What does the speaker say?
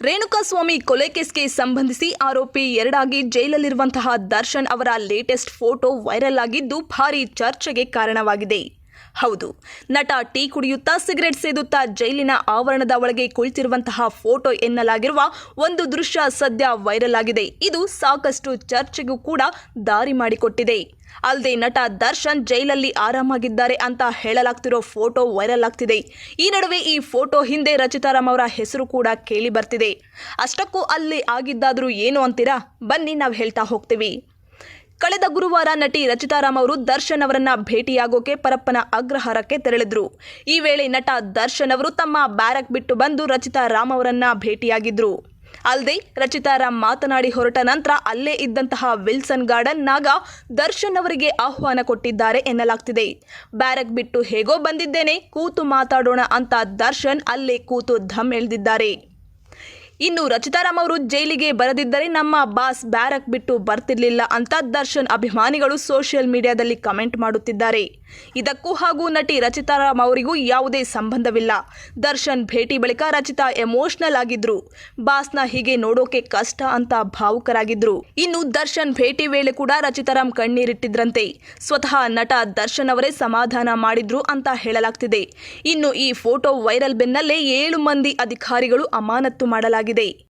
ರೇಣುಕಾಸ್ವಾಮಿ ಕೊಲೆ ಕೇಸ್ಗೆ ಸಂಬಂಧಿಸಿ ಆರೋಪಿ ಎರಡಾಗಿ ಜೈಲಲ್ಲಿರುವಂತಹ ದರ್ಶನ್ ಅವರ ಲೇಟೆಸ್ಟ್ ಫೋಟೋ ವೈರಲ್ ಆಗಿದ್ದು ಭಾರೀ ಚರ್ಚೆಗೆ ಕಾರಣವಾಗಿದೆ. ಹೌದು, ನಟ ಟೀ ಕುಡಿಯುತ್ತಾ ಸಿಗರೆಟ್ ಸೇದುತ್ತಾ ಜೈಲಿನ ಆವರಣದ ಒಳಗೆ ಕುಳಿತಿರುವಂತಹ ಫೋಟೋ ಎನ್ನಲಾಗಿರುವ ಒಂದು ದೃಶ್ಯ ಸದ್ಯ ವೈರಲ್ ಆಗಿದೆ. ಇದು ಸಾಕಷ್ಟು ಚರ್ಚೆಗೂ ಕೂಡ ದಾರಿ ಮಾಡಿಕೊಟ್ಟಿದೆ. ಅಲ್ಲದೆ ನಟ ದರ್ಶನ್ ಜೈಲಲ್ಲಿ ಆರಾಮಾಗಿದ್ದಾರೆ ಅಂತ ಹೇಳಲಾಗ್ತಿರೋ ಫೋಟೋ ವೈರಲ್ ಆಗ್ತಿದೆ. ಈ ನಡುವೆ ಈ ಫೋಟೋ ಹಿಂದೆ ರಚಿತಾರಾಮ್ ಅವರ ಹೆಸರು ಕೂಡ ಕೇಳಿ ಬರ್ತಿದೆ. ಅಷ್ಟಕ್ಕೂ ಅಲ್ಲಿ ಆಗಿದ್ದಾದರೂ ಏನು ಅಂತೀರಾ? ಬನ್ನಿ, ನಾವು ಹೇಳ್ತಾ ಹೋಗ್ತೀವಿ. ಕಳೆದ ಗುರುವಾರ ನಟಿ ರಚಿತಾರಾಮ್ ಅವರು ದರ್ಶನ್ ಅವರನ್ನ ಭೇಟಿಯಾಗೋಕೆ ಪರಪ್ಪನ ಅಗ್ರಹಾರಕ್ಕೆ ತೆರಳಿದ್ರು. ಈ ವೇಳೆ ನಟ ದರ್ಶನ್ ಅವರು ತಮ್ಮ ಬ್ಯಾರಕ್ ಬಿಟ್ಟು ಬಂದು ರಚಿತಾ ರಾಮ್ ಅವರನ್ನ ಭೇಟಿಯಾಗಿದ್ರು. ಅಲ್ಲದೆ ರಚಿತಾರಾಮ್ ಮಾತನಾಡಿ ಹೊರಟ ನಂತರ ಅಲ್ಲೇ ಇದ್ದಂತಹ ವಿಲ್ಸನ್ ಗಾರ್ಡನ್ ನಾಗ ದರ್ಶನ್ ಅವರಿಗೆ ಆಹ್ವಾನ ಕೊಟ್ಟಿದ್ದಾರೆ ಎನ್ನಲಾಗ್ತಿದೆ. ಬ್ಯಾರಕ್ ಬಿಟ್ಟು ಹೇಗೋ ಬಂದಿದ್ದೇನೆ, ಕೂತು ಮಾತಾಡೋಣ ಅಂತ ದರ್ಶನ್ ಅಲ್ಲೇ ಕೂತು ಧಮ್ ಎಳೆದಿದ್ದಾರೆ. ಇನ್ನು ರಚಿತಾರಾಮ್ ಅವರು ಜೈಲಿಗೆ ಬರದಿದ್ದರೆ ನಮ್ಮ ಬಾಸ್ ಬ್ಯಾರಕ್ ಬಿಟ್ಟು ಬರ್ತಿರ್ಲಿಲ್ಲ ಅಂತ ದರ್ಶನ್ ಅಭಿಮಾನಿಗಳು ಸೋಷಿಯಲ್ ಮೀಡಿಯಾದಲ್ಲಿ ಕಮೆಂಟ್ ಮಾಡುತ್ತಿದ್ದಾರೆ. ಇದಕ್ಕೂ ಹಾಗೂ ನಟಿ ರಚಿತಾರಾಮ್ ಅವರಿಗೂ ಯಾವುದೇ ಸಂಬಂಧವಿಲ್ಲ. ದರ್ಶನ್ ಭೇಟಿ ಬಳಿಕ ರಚಿತಾ ಎಮೋಷನಲ್ ಆಗಿದ್ರು. ಬಾಸ್ನ ಹೀಗೆ ನೋಡೋಕೆ ಕಷ್ಟ ಅಂತ ಭಾವುಕರಾಗಿದ್ರು. ಇನ್ನು ದರ್ಶನ್ ಭೇಟಿ ವೇಳೆ ಕೂಡ ರಚಿತಾರಾಮ್ ಕಣ್ಣೀರಿಟ್ಟಿದ್ರಂತೆ. ಸ್ವತಃ ನಟ ದರ್ಶನ್ ಅವರೇ ಸಮಾಧಾನ ಮಾಡಿದ್ರು ಅಂತ ಹೇಳಲಾಗ್ತಿದೆ. ಇನ್ನು ಈ ಫೋಟೋ ವೈರಲ್ ಬೆನ್ನಲ್ಲೇ ಏಳು ಮಂದಿ ಅಧಿಕಾರಿಗಳು ಅಮಾನತ್ತು ಮಾಡಲಾಗಿದೆ. ಆಗಿದೆ